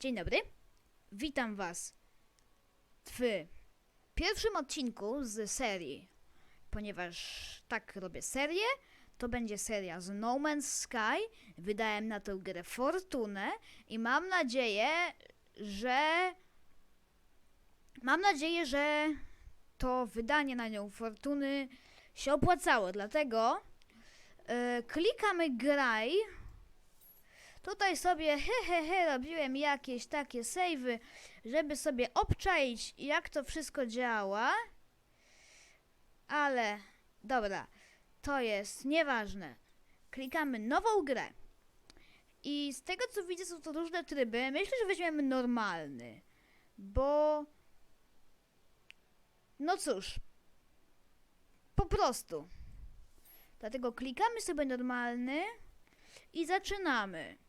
Dzień dobry. Witam Was w pierwszym odcinku z serii. Ponieważ tak robię serię, to będzie seria z No Man's Sky. Wydałem na tę grę fortunę i mam nadzieję, że. Mam nadzieję, że to wydanie na nią fortuny się opłacało. Dlatego e, klikamy graj. Tutaj sobie he, he, he, robiłem jakieś takie savey, żeby sobie obczaić jak to wszystko działa. Ale dobra, to jest nieważne. Klikamy nową grę. I z tego co widzę są to różne tryby. Myślę, że weźmiemy normalny. Bo no cóż. Po prostu. Dlatego klikamy sobie normalny i zaczynamy.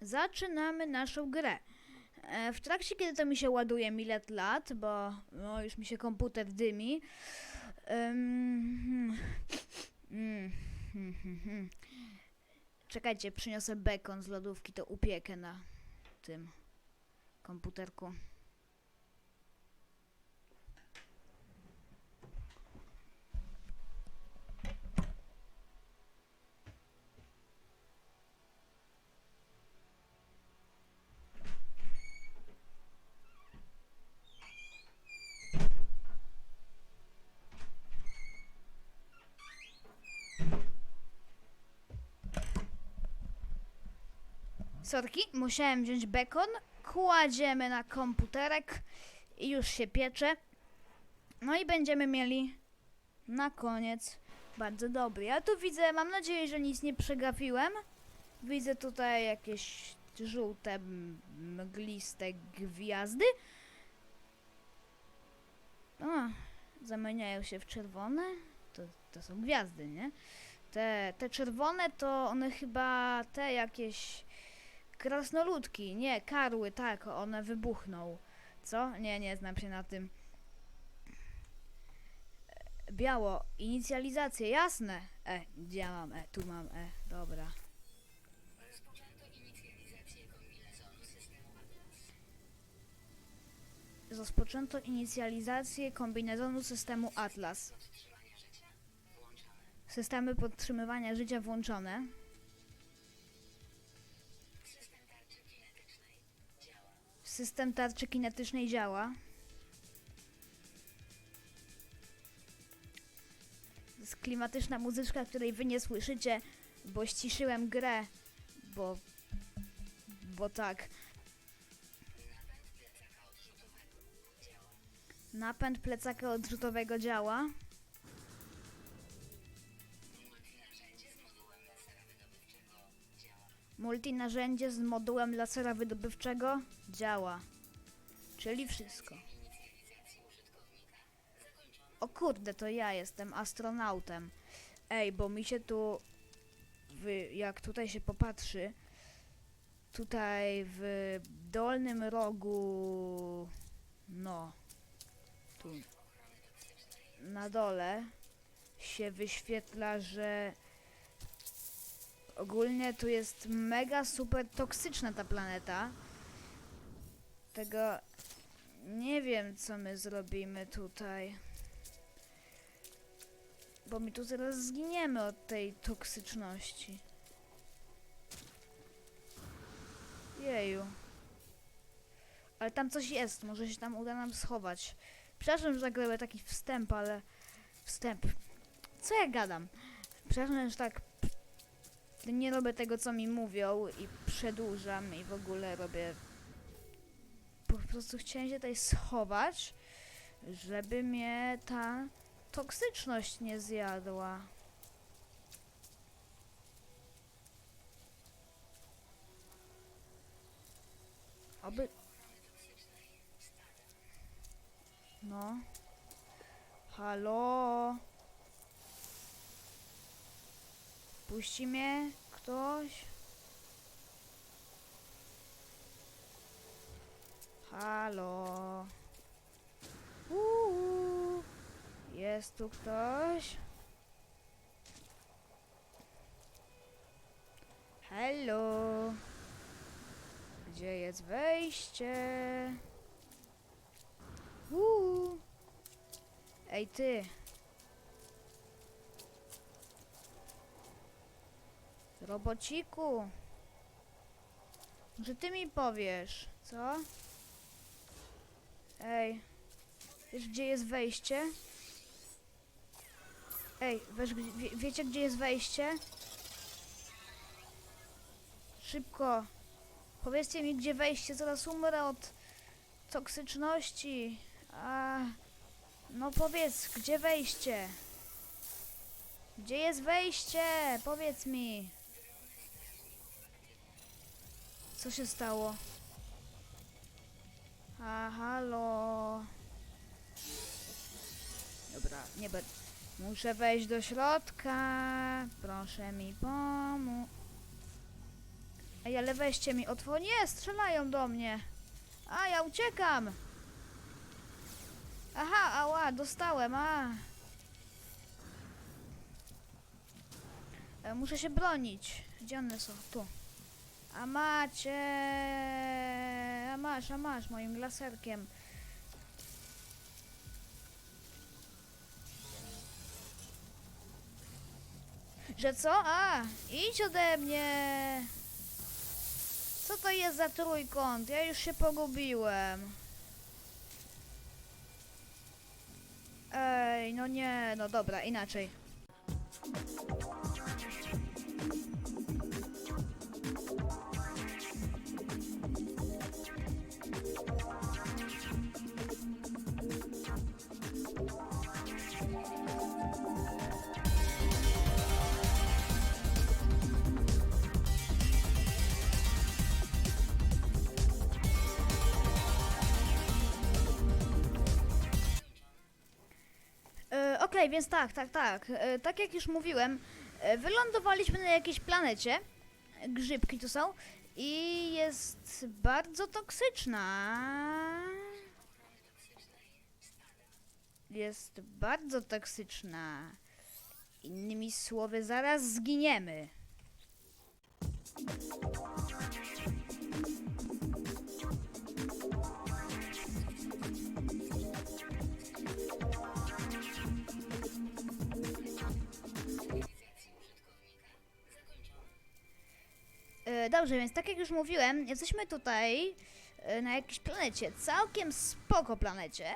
Zaczynamy naszą grę. E, W trakcie, kiedy to mi się ładuje milet lat, bo no, już mi się komputer dymi. Ym, mm, hmm, hmm, hmm. Czekajcie, przyniosę bekon z lodówki, to upiekę na tym komputerku. Sorki, musiałem wziąć bekon. Kładziemy na komputerek i już się piecze. No i będziemy mieli na koniec bardzo dobry. Ja tu widzę, mam nadzieję, że nic nie przegapiłem. Widzę tutaj jakieś żółte, mgliste gwiazdy. O, zamieniają się w czerwone. To, to są gwiazdy, nie? Te, te czerwone to one chyba te jakieś krasnoludki, nie, karły, tak, one wybuchną. Co? Nie, nie znam się na tym. Biało, inicjalizację, jasne. E, gdzie ja mam E? Tu mam E, dobra. Rozpoczęto inicjalizację kombinezonu systemu Atlas. Systemy podtrzymywania życia włączone. System tarczy kinetycznej działa. To jest klimatyczna muzyczka, której wy nie słyszycie, bo ściszyłem grę, bo... bo tak. Napęd plecaka odrzutowego działa. Multinarzędzie z modułem lasera wydobywczego działa. Czyli wszystko. O kurde, to ja jestem astronautem. Ej, bo mi się tu, jak tutaj się popatrzy, tutaj w dolnym rogu, no, tu na dole się wyświetla, że ogólnie tu jest mega super toksyczna ta planeta. Tego nie wiem, co my zrobimy tutaj. Bo my tu zaraz zginiemy od tej toksyczności. Jeju. Ale tam coś jest, może się tam uda nam schować. Przepraszam, że tak robię taki wstęp, ale... Wstęp. Co ja gadam? Przepraszam, że tak... Nie robię tego, co mi mówią i przedłużam i w ogóle robię... Po prostu chciałem się tutaj schować, żeby mnie ta toksyczność nie zjadła. Oby... No. Halo? Puści mnie ktoś? Halo? Uuu. Jest tu ktoś? Hello? Gdzie jest wejście? Uuu. Ej ty. Robociku. Że ty mi powiesz, co? Ej. Wiesz gdzie jest wejście? Ej, wiesz, wie, wiecie gdzie jest wejście? Szybko. Powiedzcie mi gdzie wejście, zaraz umrę od toksyczności. A, no powiedz, gdzie wejście? Gdzie jest wejście? Powiedz mi. Co się stało? A, halo. Dobra, nie będę. Muszę wejść do środka. Proszę mi pomóc. Ej, ale weźcie mi otwór. Nie, strzelają do mnie. A, ja uciekam. Aha, ała, dostałem, a. E, muszę się bronić. Gdzie one są? Tu. A macie. A masz, a masz moim laserkiem. Że co? A, idź ode mnie. Co to jest za trójkąt? Ja już się pogubiłem. Ej, no nie, no dobra, inaczej. Więc tak, tak, tak. E, tak jak już mówiłem, e, wylądowaliśmy na jakiejś planecie. Grzybki tu są. I jest bardzo toksyczna. Jest bardzo toksyczna. Innymi słowy, zaraz zginiemy. Dobrze, więc tak jak już mówiłem, jesteśmy tutaj e, na jakiejś planecie, całkiem spoko planecie.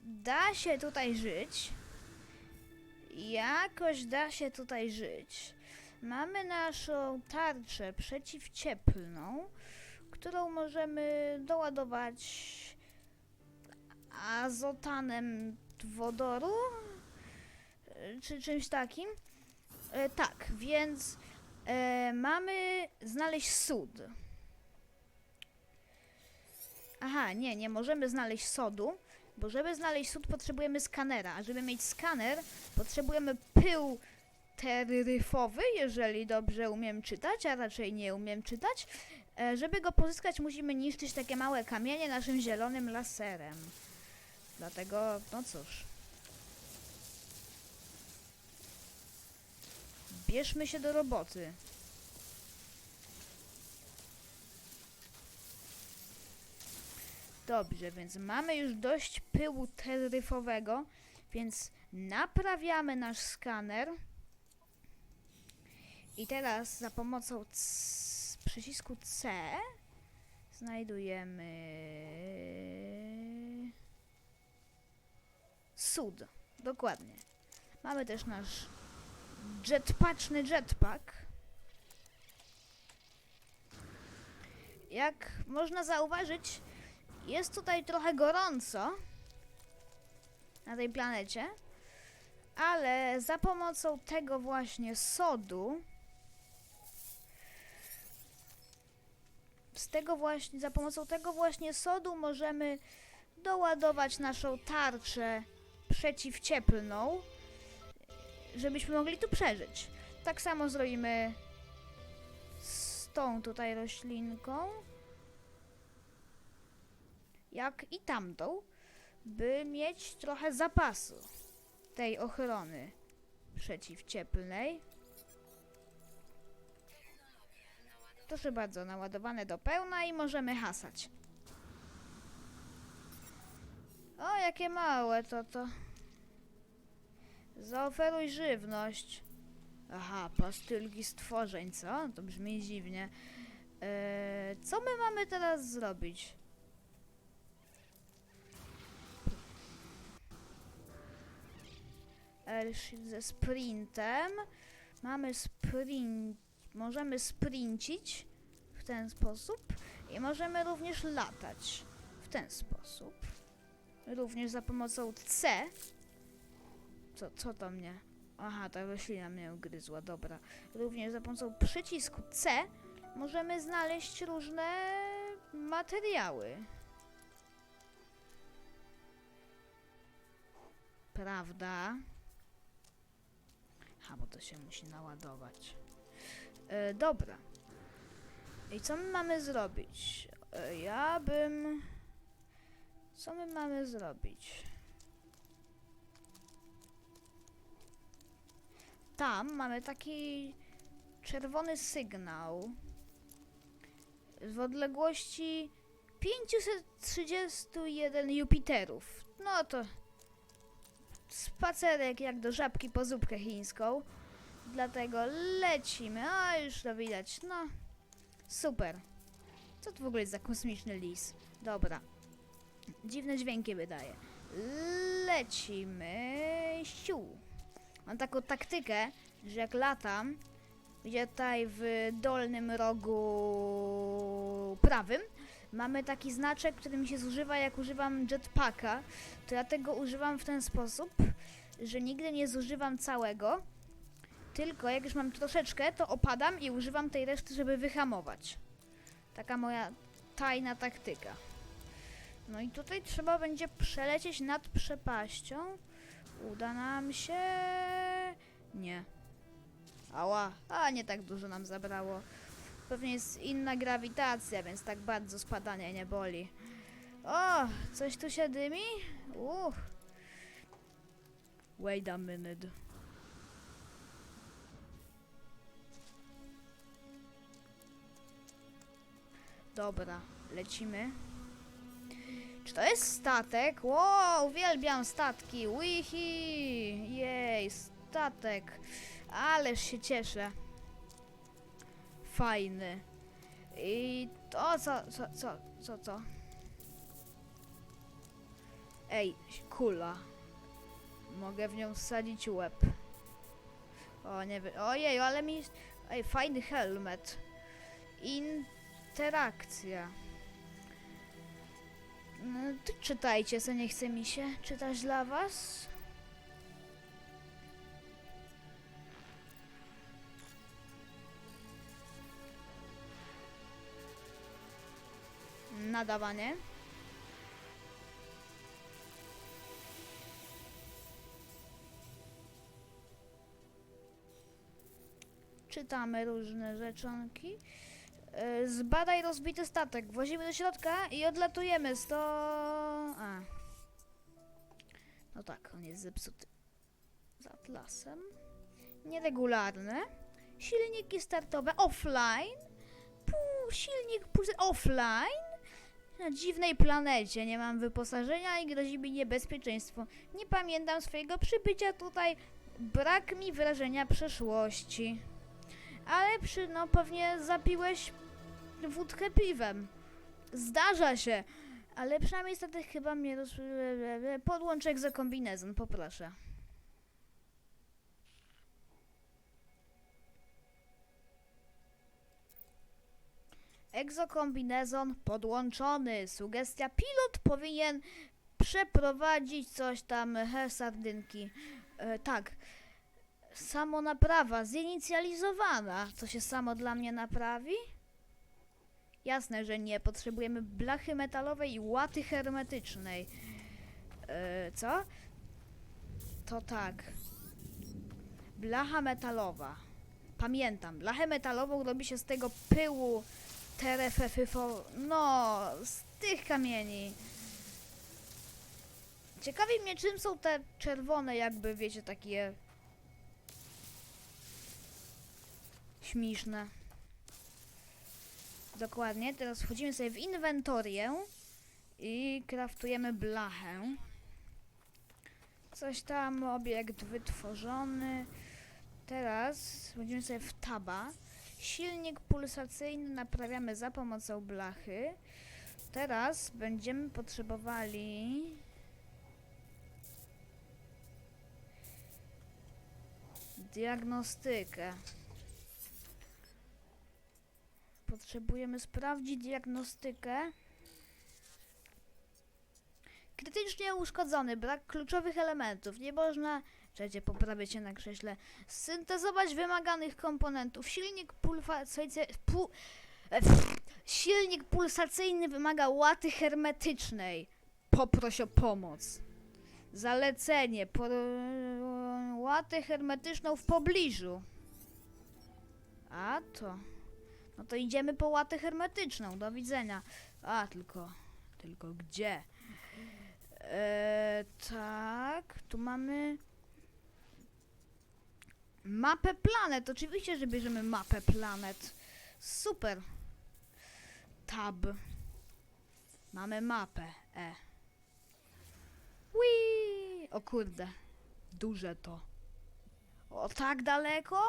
Da się tutaj żyć. Jakoś da się tutaj żyć. Mamy naszą tarczę przeciwcieplną, którą możemy doładować azotanem wodoru, e, czy czymś takim. E, tak, więc E, mamy znaleźć sód. Aha, nie, nie możemy znaleźć sodu, bo żeby znaleźć sód potrzebujemy skanera, a żeby mieć skaner potrzebujemy pył teryfowy, jeżeli dobrze umiem czytać, a raczej nie umiem czytać. E, żeby go pozyskać musimy niszczyć takie małe kamienie naszym zielonym laserem. Dlatego, no cóż. Bierzmy się do roboty. Dobrze, więc mamy już dość pyłu teryfowego, więc naprawiamy nasz skaner. I teraz za pomocą przycisku C znajdujemy sód. Dokładnie. Mamy też nasz jetpaczny jetpack. Jak można zauważyć, jest tutaj trochę gorąco na tej planecie, ale za pomocą tego właśnie sodu z tego właśnie, za pomocą tego właśnie sodu możemy doładować naszą tarczę przeciwcieplną żebyśmy mogli tu przeżyć. Tak samo zrobimy z tą tutaj roślinką, jak i tamtą, by mieć trochę zapasu tej ochrony przeciwcieplnej. Proszę bardzo, naładowane do pełna i możemy hasać. O, jakie małe to to. Zaoferuj żywność. Aha, pastylki stworzeń, co? To brzmi dziwnie. Eee, co my mamy teraz zrobić? Airship ze sprintem. Mamy sprint. Możemy sprincić w ten sposób i możemy również latać w ten sposób. Również za pomocą C. Co, co to mnie? Aha, ta roślina mnie ugryzła, dobra. Również za pomocą przycisku C możemy znaleźć różne materiały. Prawda? Ha, bo to się musi naładować. E, dobra. I co my mamy zrobić? E, ja bym... Co my mamy zrobić? Tam mamy taki czerwony sygnał w odległości 531 Jupiterów. No to spacerek jak do żabki po zupkę chińską. Dlatego lecimy. A już to widać. No, super. Co to w ogóle jest za kosmiczny lis? Dobra. Dziwne dźwięki wydaje. Lecimy. Siu. Mam taką taktykę, że jak latam, gdzie tutaj w dolnym rogu prawym mamy taki znaczek, który mi się zużywa jak używam jetpacka, to ja tego używam w ten sposób, że nigdy nie zużywam całego, tylko jak już mam troszeczkę, to opadam i używam tej reszty, żeby wyhamować. Taka moja tajna taktyka. No i tutaj trzeba będzie przelecieć nad przepaścią. Uda nam się. Nie. Ała, a nie tak dużo nam zabrało. Pewnie jest inna grawitacja, więc tak bardzo spadanie nie boli. O, coś tu się dymi? Uch. Wait a minute. Dobra, lecimy. Czy to jest statek? Wow, uwielbiam statki. Wihi! Jej, statek. Ależ się cieszę. Fajny. I to co, co, co, co, co? Ej, kula. Mogę w nią wsadzić łeb. O, nie wiem. Ojej, ale mi... Ej, fajny helmet. Interakcja. No, czytajcie, co nie chce mi się czytać dla was. Nadawanie. Czytamy różne rzeczonki. E, Zbadaj rozbity statek. Wozimy do środka i odlatujemy. Sto... A. No tak, on jest zepsuty. Z atlasem. Nieregularne. Silniki startowe offline. Pół, silnik offline. Na dziwnej planecie nie mam wyposażenia i grozi mi niebezpieczeństwo. Nie pamiętam swojego przybycia tutaj. Brak mi wrażenia przeszłości. Ale przy, no pewnie zapiłeś wódkę piwem. Zdarza się. Ale przynajmniej statek chyba mnie roz... Podłącz egzokombinezon, poproszę. Egzokombinezon podłączony. Sugestia pilot powinien przeprowadzić coś tam, he, sardynki. E, tak. Samonaprawa zinicjalizowana. Co się samo dla mnie naprawi? Jasne, że nie. Potrzebujemy blachy metalowej i łaty hermetycznej. E, co? To tak. Blacha metalowa. Pamiętam, blachę metalową robi się z tego pyłu terefefyfo... No, z tych kamieni. Ciekawi mnie, czym są te czerwone, jakby, wiecie, takie... Śmieszne. Dokładnie, teraz wchodzimy sobie w inwentorię i kraftujemy blachę. Coś tam, obiekt wytworzony. Teraz wchodzimy sobie w taba. Silnik pulsacyjny naprawiamy za pomocą blachy. Teraz będziemy potrzebowali diagnostykę. Potrzebujemy sprawdzić diagnostykę. Krytycznie uszkodzony, brak kluczowych elementów. Nie można, czekajcie, poprawię cię na krześle, syntezować wymaganych komponentów. Silnik pulsacyjny, pu, e, silnik pulsacyjny wymaga łaty hermetycznej. Poproś o pomoc. Zalecenie, po, łatę hermetyczną w pobliżu. A to. No to idziemy po łatę hermetyczną. Do widzenia. A, tylko. Tylko gdzie? Eee, tak, tu mamy mapę planet. Oczywiście, że bierzemy mapę planet. Super. Tab. Mamy mapę. E. Whee! O kurde. Duże to. O tak daleko?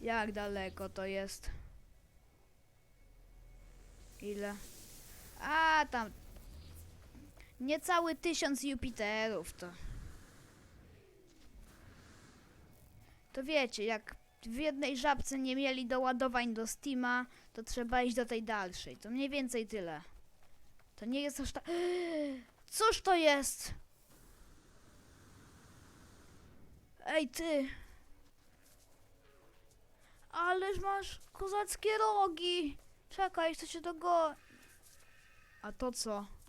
Jak daleko to jest? Ile? A tam. Niecały tysiąc Jupiterów to. To wiecie, jak w jednej żabce nie mieli doładowań do Steama, to trzeba iść do tej dalszej. To mniej więcej tyle. To nie jest aż tak. Cóż to jest? Ej ty! Ależ masz kozackie rogi! Czekaj, chcę się go. A to co?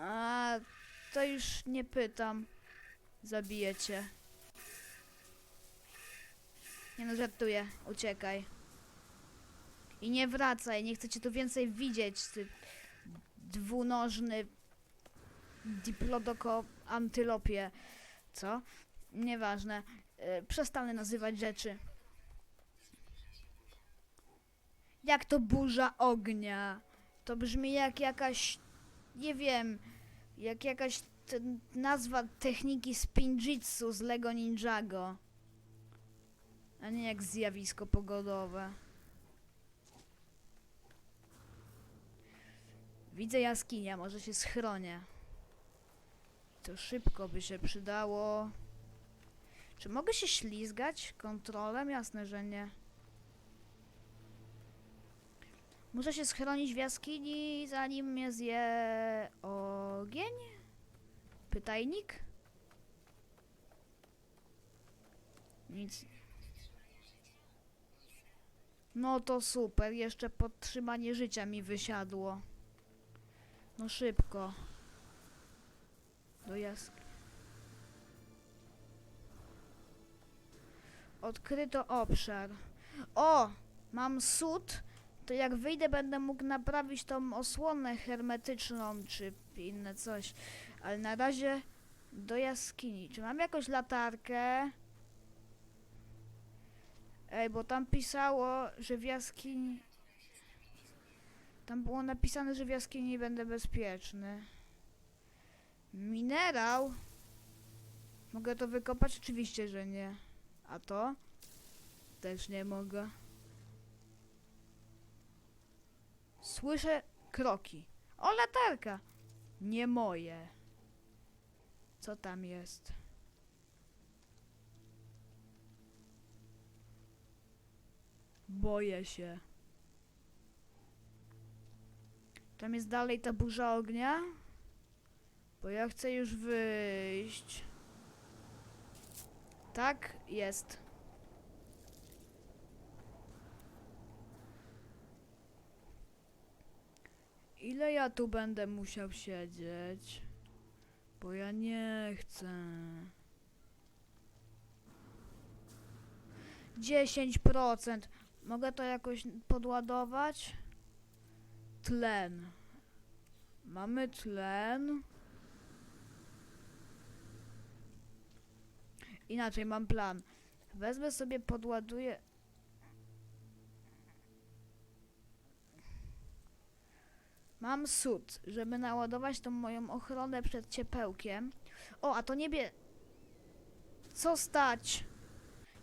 A to już nie pytam. Zabiję cię. Nie no, żartuję. Uciekaj. I nie wracaj, nie chcę cię tu więcej widzieć, ty dwunożny diplodoko antylopie. Co? Nieważne. E, Przestanę nazywać rzeczy. Jak to burza ognia? To brzmi jak jakaś, nie wiem, jak jakaś nazwa techniki spinjitsu z Lego Ninjago. A nie jak zjawisko pogodowe. Widzę jaskinia, może się schronię. To szybko by się przydało. Czy mogę się ślizgać kontrolem? Jasne, że nie. Muszę się schronić w jaskini, zanim mnie zje ogień? Pytajnik? Nic. No to super, jeszcze podtrzymanie życia mi wysiadło. No szybko. Do jaskini. Odkryto obszar. O! Mam sód. To jak wyjdę, będę mógł naprawić tą osłonę hermetyczną, czy inne coś. Ale na razie do jaskini. Czy mam jakąś latarkę? Ej, bo tam pisało, że w jaskini... Tam było napisane, że w jaskini będę bezpieczny. Minerał? Mogę to wykopać? Oczywiście, że nie. A to? Też nie mogę. Słyszę kroki. O, latarka! Nie moje. Co tam jest? Boję się. Tam jest dalej ta burza ognia? Bo ja chcę już wyjść. Tak, jest. Ile ja tu będę musiał siedzieć? Bo ja nie chcę. 10%. Mogę to jakoś podładować? Tlen. Mamy tlen. Inaczej mam plan. Wezmę sobie, podładuję. Mam sód, żeby naładować tą moją ochronę przed ciepełkiem. O, a to niebie... Co stać?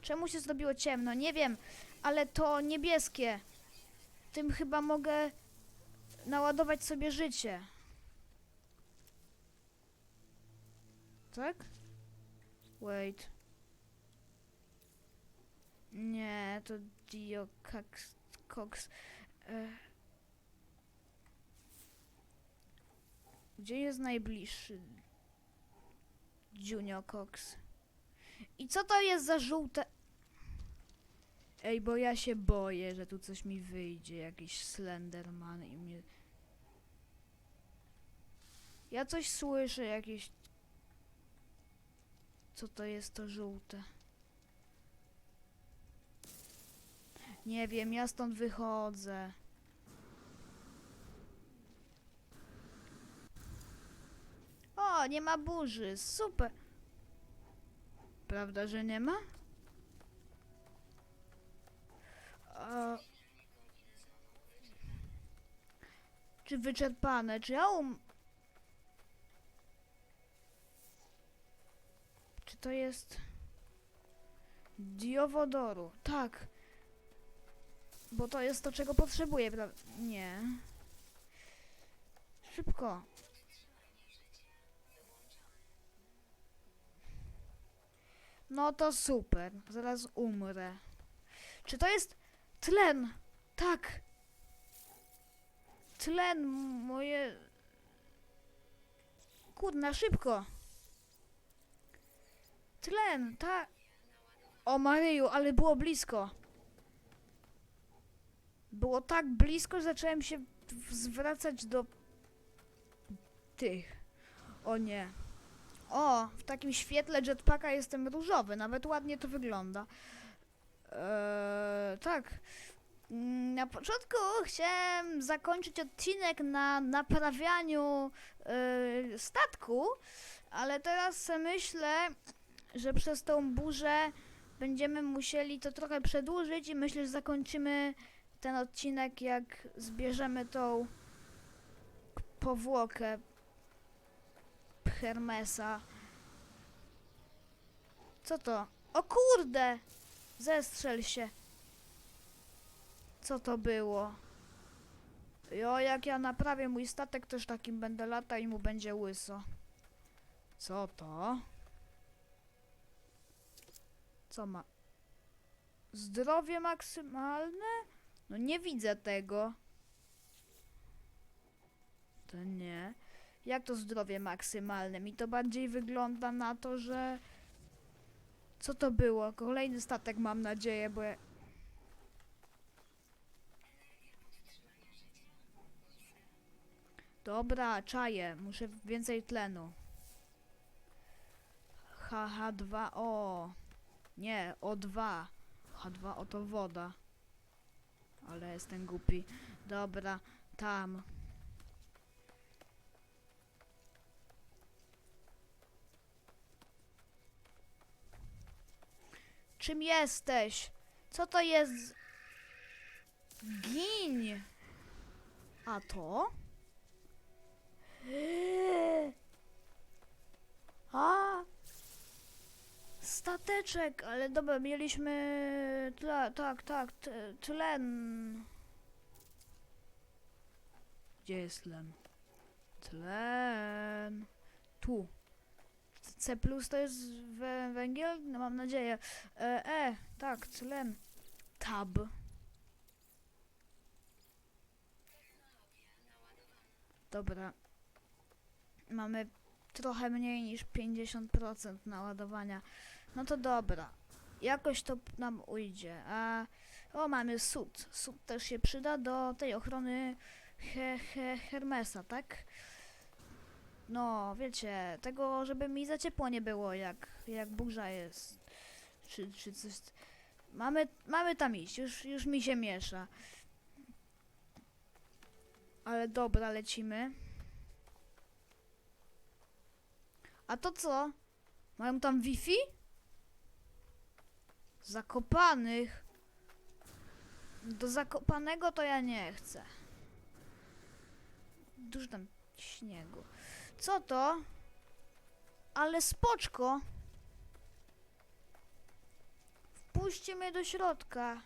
Czemu się zrobiło ciemno? Nie wiem, ale to niebieskie. Tym chyba mogę naładować sobie życie. Tak? Wait. Nie, to Diocax Cox. E. Gdzie jest najbliższy Junior Cox? I co to jest za żółte... Ej, bo ja się boję, że tu coś mi wyjdzie, jakiś Slenderman i mnie... Ja coś słyszę, jakieś... Co to jest to żółte? Nie wiem, ja stąd wychodzę. Nie ma burzy, super. Prawda, że nie ma? Czy wyczerpane? Czy ja um... Czy to jest... Diowodoru. Tak. Bo to jest to, czego potrzebuję, prawda? Nie. Szybko. No to super. Zaraz umrę. Czy to jest tlen? Tak. Tlen, moje... Kurna, szybko. Tlen, tak. O Maryju, ale było blisko. Było tak blisko, że zacząłem się zwracać do tych. O nie. O, w takim świetle jetpacka jestem różowy, nawet ładnie to wygląda. Eee, tak. Mm, Na początku chciałem zakończyć odcinek na naprawianiu e, statku, ale teraz myślę, że przez tą burzę będziemy musieli to trochę przedłużyć i myślę, że zakończymy ten odcinek, jak zbierzemy tą powłokę Hermesa. Co to? O kurde! Zestrzel się. Co to było? Jo, jak ja naprawię mój statek, też takim będę lata i mu będzie łyso. Co to? Co ma? Zdrowie maksymalne? No nie widzę tego. To nie. Jak to zdrowie maksymalne? Mi to bardziej wygląda na to, że... Co to było? Kolejny statek mam nadzieję, bo... Dobra, czaję. Muszę więcej tlenu. HH2O. Nie, O2. H2O to woda. Ale jestem głupi. Dobra, tam. Czym jesteś? Co to jest? Gin. A to? A! Stateczek, ale dobra, mieliśmy tla, tak, tak, tlen. Gdzie jest tlen? Tlen. Tu. C plus to jest wę- węgiel? No mam nadzieję. E, e tak, tlen. Tab. Dobra. Mamy trochę mniej niż 50% naładowania. No to dobra. Jakoś to nam ujdzie. A o, mamy sód. Sód też się przyda do tej ochrony he, he, Hermesa, tak? No, wiecie, tego, żeby mi za ciepło nie było, jak, jak burza jest. Czy, czy coś. Mamy, mamy tam iść, już, już mi się miesza. Ale dobra, lecimy. A to co? Mają tam Wi-Fi? Zakopanych. Do Zakopanego to ja nie chcę. Dużo tam śniegu. Co to? Ale spoczko. Wpuśćcie mnie do środka.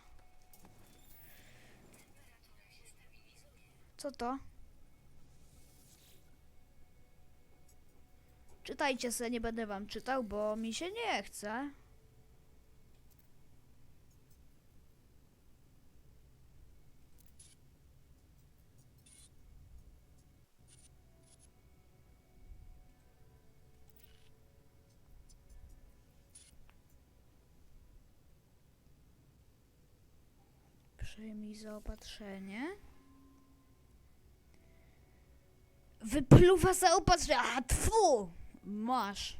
Co to? Czytajcie se, nie będę wam czytał, bo mi się nie chce. Przyjmij zaopatrzenie. Wypluwa zaopatrzenie. A tfu! Masz.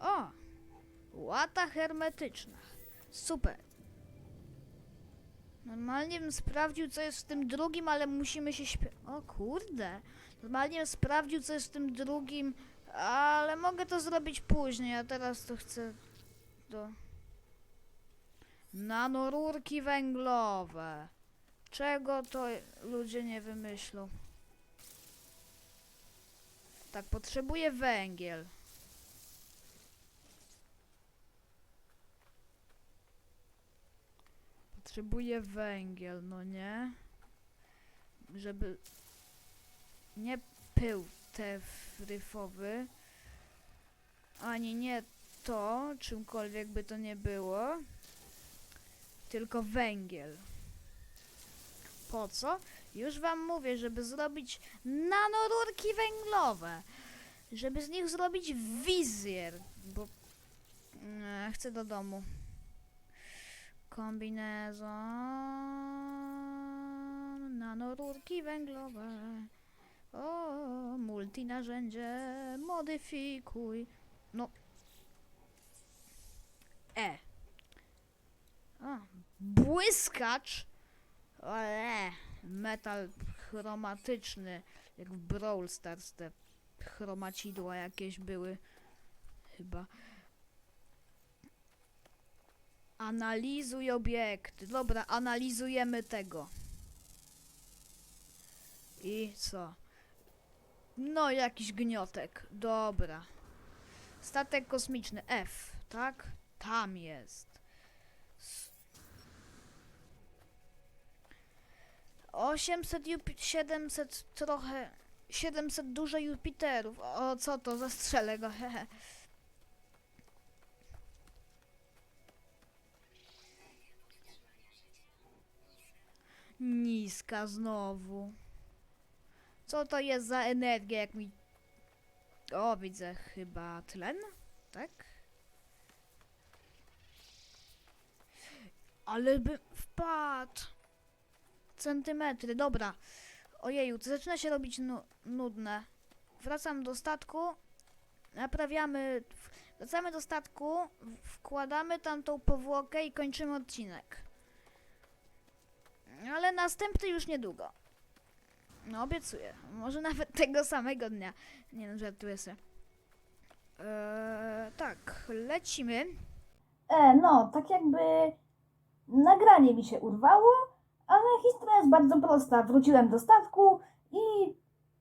O! Łata hermetyczna. Super. Normalnie bym sprawdził, co jest w tym drugim, ale musimy się śpie... O kurde. Normalnie bym sprawdził, co jest w tym drugim, ale mogę to zrobić później, a teraz to chcę do... Nanorurki węglowe. Czego to ludzie nie wymyślą? Tak, potrzebuję węgiel. Potrzebuję węgiel, no nie? Żeby nie pył tefryfowy, ani nie to, czymkolwiek by to nie było, tylko węgiel. Po co? Już wam mówię, żeby zrobić nanorurki węglowe. Żeby z nich zrobić wizjer, bo nie, chcę do domu. Kombinezon, nanorurki węglowe. O, multinarzędzie, modyfikuj. No. E. A, błyskacz. Ale, metal chromatyczny, jak w Brawl Stars te chromacidła jakieś były, chyba. Analizuj obiekt. Dobra, analizujemy tego. I co? No, jakiś gniotek. Dobra. Statek kosmiczny F, tak? Tam jest. 800 Jupi 700 trochę 700 dużo Jupiterów. O co to? Zastrzelę go. hehe. Niska znowu. Co to jest za energia, jak mi... O, widzę chyba tlen, tak? Ale by wpadł centymetry. Dobra. Ojeju, zaczyna się robić nu nudne. Wracam do statku. Naprawiamy. Wracamy do statku. Wkładamy tam tą powłokę i kończymy odcinek. Ale następny już niedługo. No, obiecuję. Może nawet tego samego dnia. Nie no, żartuję sobie. Eee, tak, lecimy. E, no, tak jakby nagranie mi się urwało, ale historia jest bardzo prosta. Wróciłem do statku i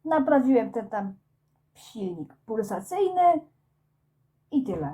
naprawiłem ten tam silnik pulsacyjny i tyle.